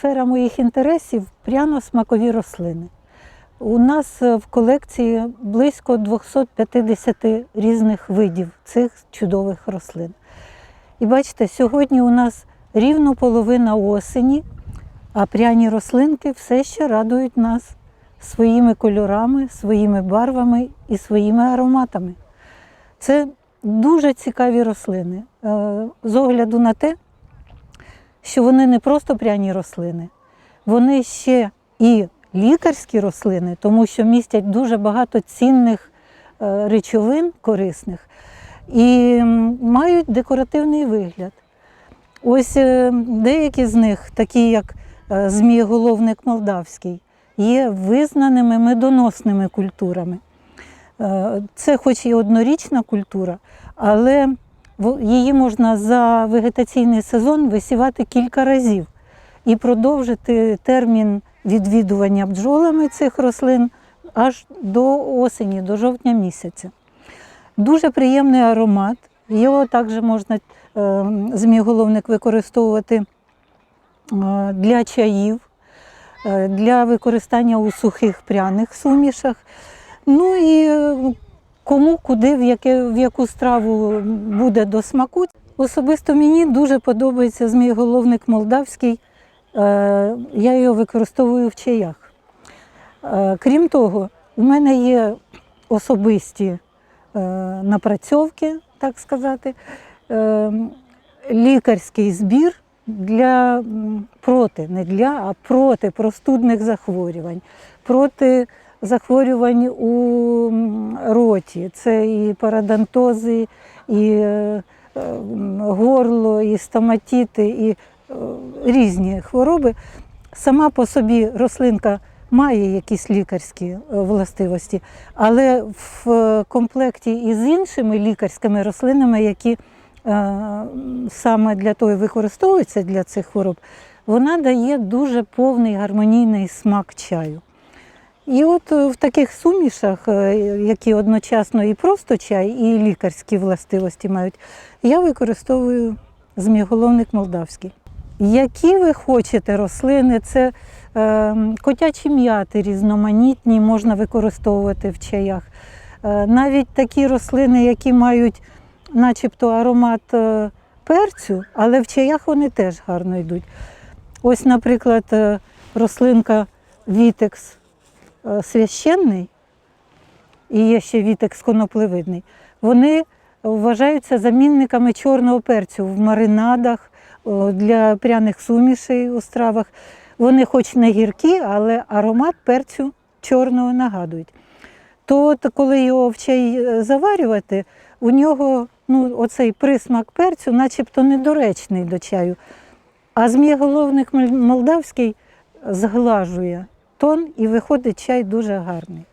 сфера моїх інтересів пряно-смакові рослини. У нас е, в колекції близько 250 різних видів цих чудових рослин. І бачите, сьогодні у нас рівно половина осені, а пряні рослинки все ще радують нас своїми кольорами, своїми барвами і своїми ароматами. Це дуже цікаві рослини. Е, З огляду на те, що вони не просто пряні рослини, вони ще і лікарські рослини, тому що містять дуже багато цінних е, речовин корисних і мають декоративний вигляд. Ось е, деякі з них, такі як е, змієголовник молдавський, є визнаними медоносними культурами. Це хоч і однорічна культура, але її можна за вегетаційний сезон висівати кілька разів і продовжити термін відвідування бджолами цих рослин аж до осені, до жовтня місяця. Дуже приємний аромат. Його також можна е, змієголовник використовувати е, для чаїв, е, для використання у сухих пряних сумішах. Ну і кому куди, в, яке, в яку страву буде до смаку. Особисто мені дуже подобається змієголовник молдавський. Е, Я його використовую в чаях. Е, Крім того, у мене є особисті е, напрацьовки, так сказати, лікарський збір для проти, не для, а проти простудних захворювань, проти захворювань у роті. Це і парадонтози, і е, е, горло, і стоматіти, і е, різні хвороби. Сама по собі рослинка має якісь лікарські властивості, але в комплекті із іншими лікарськими рослинами, які саме для того використовуються для цих хвороб, вона дає дуже повний гармонійний смак чаю. І от е, в таких сумішах, е, які одночасно і просто чай, і лікарські властивості мають, я використовую змієголовник молдавський. Які ви хочете рослини, це е, котячі м'яти різноманітні, можна використовувати в чаях. Е, навіть такі рослини, які мають начебто аромат е, перцю, але в чаях вони теж гарно йдуть. Ось, наприклад, рослинка вітекс священний і є ще вітекс коноплевидний. Вони вважаються замінниками чорного перцю в маринадах, для пряних сумішей у стравах. Вони хоч не гіркі, але аромат перцю чорного нагадують. То коли його в чай е, заварювати, у нього ну, оцей присмак перцю начебто недоречний до чаю. А змієголовник мол- молдавський зглажує тон і виходить чай дуже гарний.